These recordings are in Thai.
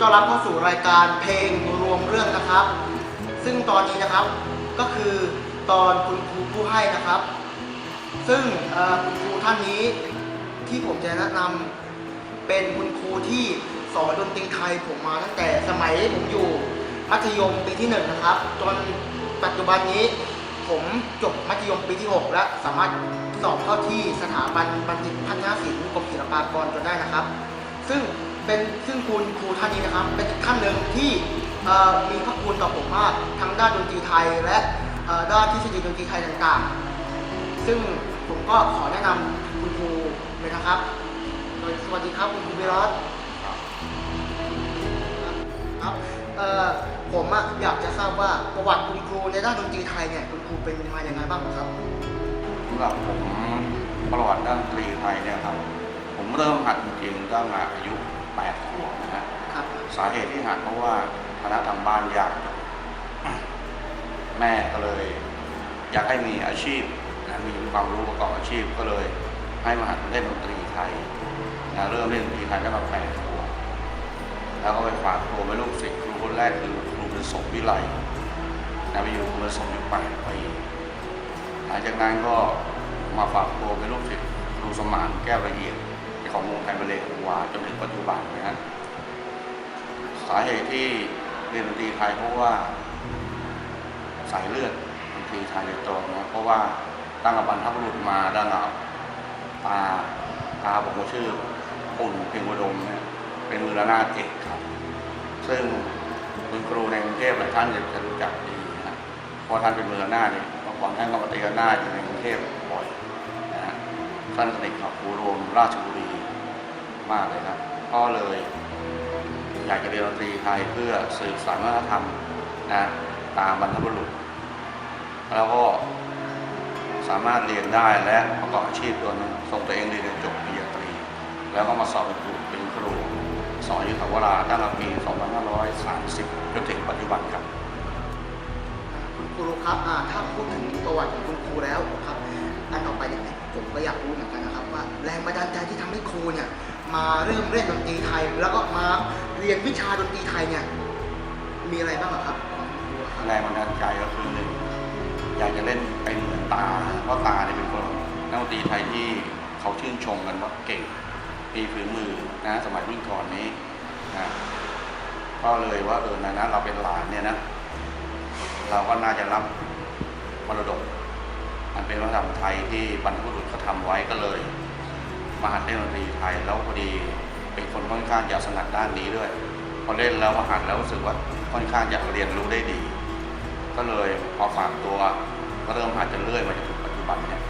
ต้อนรับเข้าสู่รายการเพลงรวมเรื่องนะครับ ซึ่งตอนนี้นะครับก็คือตอนคุณครูผู้ให้นะครับ ซึ่งคุณครูท่านนี้ที่ผมจะแนะนำเป็นคุณครูที่สอนดนตรีไทยผมมาตั้งแต่สมัยผมอยู่มัธยมปีที่หนึ่งนะครับ จนปัจจุบันนี้ผมจบมัธยมปีที่ 6 และสามารถสอบเข้าที่สถาบันบัณฑิตพัฒนศิลป์กรมศิลปากรจนได้นะครับ ซึ่ง เป็นซึ่งคุณครูท่านนี้นะครับ เป็นท่านหนึ่งที่มีพระคุณต่อผมมากทั้งด้านดนตรีไทยและด้านทฤษฎีดนตรีไทยต่างๆ ซึ่งผมก็ขอแนะนำคุณครูเลยนะครับโดยสวัสดีครับคุณครูวิรัตครับผมอะอยากจะทราบว่าประวัติคุณครูในด้านดนตรีไทยเนี่ยคุณครูเป็นมาอย่างไรบ้างครับสำหรับผมประวัติด้านดนตรีไทยเนี่ยครับ ผมเริ่มหัดจริงๆตั้งแต่อายุ 8ขวบนะฮะครับสาเหตุที่หัดเพราะว่าคณะทางบ้านอยากแม่ก็เลย อยากให้มีอาชีพนะมีความรู้ประกอบอาชีพก็เลย ให้มาหัดเล่นดนตรีไทยนะเริ่มเล่นดนตรีไทยตั้งแต่แปดขวบแล้วก็ไปฝากครูเป็นลูกศิษย์ครูคนแรกคือครูเป็นสมวิไลนะไปอยู่ครูเป็นสมอยู่แปดปีหลังจากนั้นก็มาฝากตัวเป็นลูกศิษย์ครูสมานแก้วละเอียด ของวงการบัลเล่ต์ของวาจนถึงปัจจุบันนะฮะสาเหตุที่เรียนดนตรีไทยเพราะว่าสายเลือดดนตรีไทยโดยตรงนะเพราะว่าตั้งแต่บรรพบุรุษมาตั้งแต่ตาตาผมก็ชื่อปุ่นเพียงอุดมเนี่ยเป็นมือระนาดเอกครับ ซึ่งคุณครูในกรุงเทพหลายท่านจะรู้จักดีนะเพราะท่านเป็นมือระนาดเนี่ยเมื่อก่อนท่านก็มาตีระนาดอยู่ในกรุงเทพบ่อยนะฮะท่านสนิทกับครูรวมราชบุรี มากเลยครับก็เลยอยากจะเรียนดนตรีไทยเพื่อสืบสานวัฒนธรรมนะตามบรรพบุรุษ แล้วก็สามารถเรียนได้และประกอบอาชีพตัวหนึงส่งตัวเองเรียนจบปริญญาตรี แล้วก็มาสอบเป็นครูเป็นครูสอนอยู่แถววราตั้งแต่ปี 2530 จนถึงปัจจุบันครับ คุณครูครับถ้าพูดถึงประวัติของคุณครูแล้วครับอันต่อไปเนี่ยผมก็อยากรู้เหมือนกันนะครับว่าแรงบันดาลใจที่ทำให้ครูเนี่ย มาเริ่มเล่นดนตรีไทย แล้วก็มาเรียนวิชาดนตรีไทยเนี่ยมีอะไรบ้างอะครับองคุณครูครับแรงบันดาลใจก็คือหนึ่งอยากจะเล่นเป็นเหมือนตาเพราะตาเนี่ยเป็นคนนักดนตรีไทยที่เขาชื่นชมกันว่าเก่งมีฝีมือนะสมัยรุ่นก่อนนี้นะก็เลยว่าเออนะนะเราเป็นหลานเนี่ยนะเราก็น่าจะรับมรดก มันเป็นวัฒนธรรมไทยที่บรรพบุรุษเขาทำไว้ก็เลย มาหัดเล่นดนตรีไทยแล้วพอดีเป็นคนค่อนข้างจะสนัดด้านนี้ด้วย พอเล่นแล้วมาหัดแล้วรู้สึกว่าค่อนข้างจะเรียนรู้ได้ดี ก็เลยพอฝากตัวก็เริ่มหัดจนเรื่อยมาจนถึงปัจจุบันเนี่ย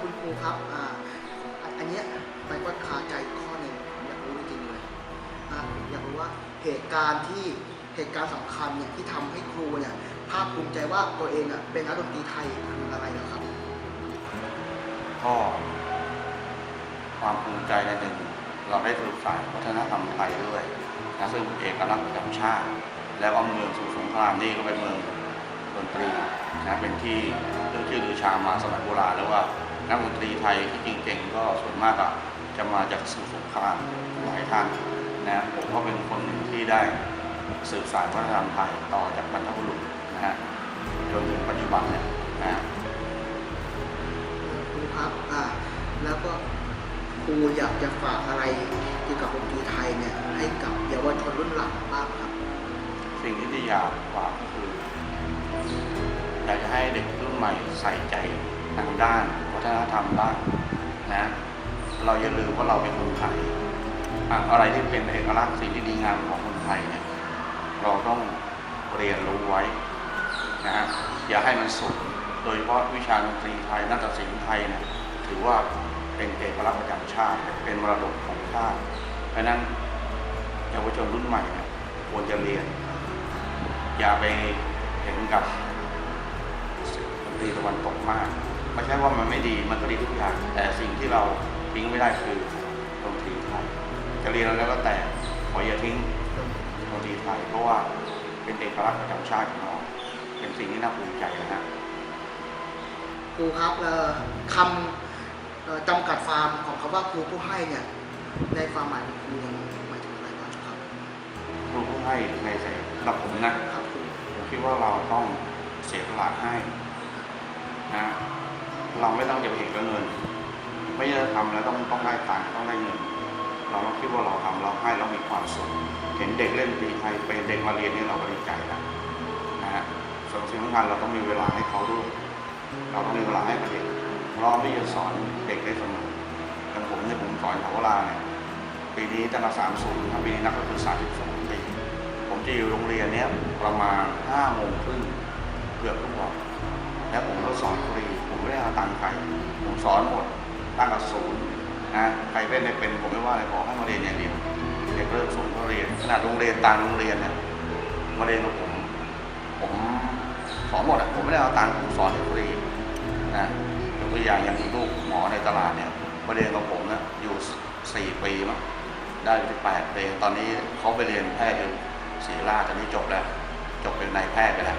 คุณครูครับอ่าอันอันเนี้ยมันก็คาใจข้อหนึ่งอยากรู้จริงเลยอยากรู้ว่าเหตุการณ์ที่เหตุการณ์สำคัญเนี่ยที่ทำให้ครูเนี่ยภาคภูมิใจว่าตัวเองอะเป็นนักดนตรีไทยคืออะไรเหรอครับ ก็ความภูมิใจในหนึ่ง เราได้สืบสานวัฒนธรรมไทยด้วยนะซึ่งเอกลักษณ์ประจำชาติ แล้วก็เมืองสุสงครามนี่ก็เป็นเมืองดนตรีนะเป็นที่เรื่องชื่อลือชามาสมัยโบราณแล้วว่านักดนตรีไทยที่เก่งๆก็ส่วนมากอะจะมาจากสุสงครามหลายท่านนะผมก็เป็นคนหนึ่งที่ได้สืบสานวัฒนธรรมไทยต่อจากบรรพบุรุษนะฮะจนถึงปัจจุบันเนี่ยนะ ครูครับอ่าแล้วก็ครูอยากจะฝากอะไรเกี่ยวกับดนตรีไทยเนี่ยให้กับเยาวชนรุ่นหลังบ้างครับ สิ่งที่ที่อยากฝากก็คืออยากจะให้เด็กรุ่นใหม่ใส่ใจทางด้านวัฒนธรรมบ้างนะ เราอย่าลืมว่าเราเป็นคนไทยอะอะไรที่เป็นเอกลักษณ์สิ่งที่ดีงามของคนไทยเนี่ยเราต้องเรียนรู้ไว้นะฮะอย่าให้มันสูญ โดยเฉพาะวิชาดนตรีไทยนาฏศิลป์ไทยเนี่ยถือว่าเป็นเอกลักษณ์ประจำชาติ เป็นมรดกของชาติเพราะนั้นเยาวชนรุ่นใหม่เนี่ยควรจะเรียน อย่าไปเห็นกับดนตรีตะวันตกมากไม่ใช่ว่ามันไม่ดีมันก็ดีทุกอย่าง แต่สิ่งที่เราทิ้งไม่ได้คือดนตรีไทยจะเรียนอะไรก็แต่ขออย่าทิ้งดนตรีไทยเพราะว่าเป็นเอกลักษณ์ประจำชาติของเราเป็นสิ่งที่น่าภูมิใจนะฮะ รูครับเอ่อคำเอ่อจำกัดฟาร์มของคำว่าครูผู้ให้เนี่ยในความหมายของครูยังหมายถึงอะไรบ้างครับครูผู้ให้ในสำหรับผมนะครับครูผมคิดว่าเราต้องเสียสละให้นะเราไม่ต้องจะไปเห็นกับเงิน ไม่ใช่ทำแล้วต้องต้องได้ตังค์ต้องได้เงิน เราต้องคิดว่าเราทำเราให้เรามีความสุขเห็นเด็กเล่นดนตรีไทยเป็นเด็กมาเรียนนี่เราก็ดีใจแล้วนะฮะส่วนสิ่งสำคัญเราต้องมีเวลาให้เขาด้วย เราต้องมีเวลาให้กับเด็กพร้อมที่จะสอนเด็กได้เสมออย่างผมเนี่ยผมสอนเขาเวลาเนี่ยปีนี้ตั้งแต่สามศูนย์ปีนี้นักก็คือสามสิบสองปีผมจะอยู่โรงเรียนเนี้ยประมาณห้าโมงครึ่งเกือบทุกวันแล้วผมก็สอนฟรีผมไม่ได้เอาตังค์ใครผมสอนหมดตั้งแต่ศูนย์นะใครเล่นไม่เป็นผมไม่ว่าเลยขอให้มาเรียนอย่างเดียวเด็กเริ่มศูนย์ก็เรียนขนาดโรงเรียนต่างโรงเรียนเนี่ยมาเรียนกับผมผมสอนหมดอะผมไม่ได้เอาตังค์ผมสอนให้ฟรี นะยกตัวอย่างอย่างลูกหมอในตลาดเนี่ยมาเรียนกับผมนะอยู่สี่ปีมั้งได้ไปแปดปีตอนนี้เขาไปเรียนแพทย์อยู่ศรีราชตอนนี้จบแล้ว จบเป็นนายแพทย์ไปแล้ว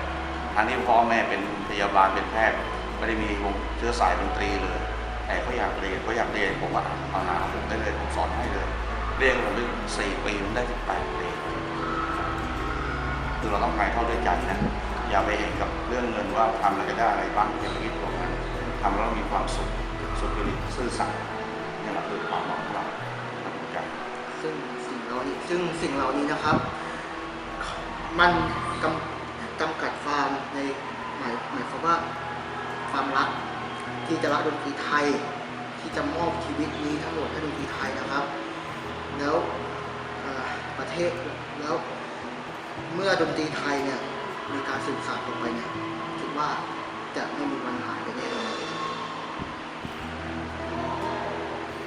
ทั้งที่พ่อแม่เป็นพยาบาลเป็นแพทย์ไม่ได้มีวงเชื้อสายดนตรีเลยแต่เขาอยากเรียนเขาอยากเรียนผมว่าเอาหาผมได้เลยผมสอนให้เลย เรียนผมได้สี่ปีมันได้สิบแปดปีคือเราต้องไปเข้าด้วยใจนะ อย่าไปเห็นกับเรื่องเงินว่าทำแล้วจะได้อะไรบ้างอย่าไปคิดตรงนั้นทำแล้วมีความสุขสุจริตซื่อสัตย์นี่แหละคือความหวังของเราทำใจซึ่งสิ่งเหล่านี้ซึ่งสิ่งเหล่านี้นะครับ มันกำจำกัดความในหมายหมายความว่าความรักที่จะรักดนตรีไทย ที่จะมอบชีวิตนี้ทั้งหมดให้ดนตรีไทยนะครับ แล้วประเทศแล้วเมื่อดนตรีไทยเนี่ย มีการสืบสานต่อไปเนี่ยคิดว่าจะไม่มีวันหายไปแน่นอน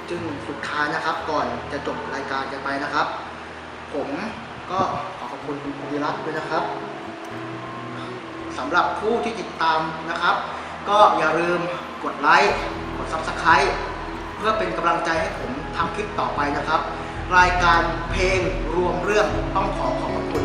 จึงสุดท้ายนะครับก่อนจะจบรายการกันไปนะครับ ผมก็ขอขอบคุณคุณภูริรัตน์ด้วยนะครับสำหรับผู้ที่ติดตามนะครับ ก็อย่าลืมกดไลค์กด Subscribe เพื่อเป็นกำลังใจให้ผมทำคลิปต่อไปนะครับ รายการเพลงรวมเรื่องต้องขอขอบคุณ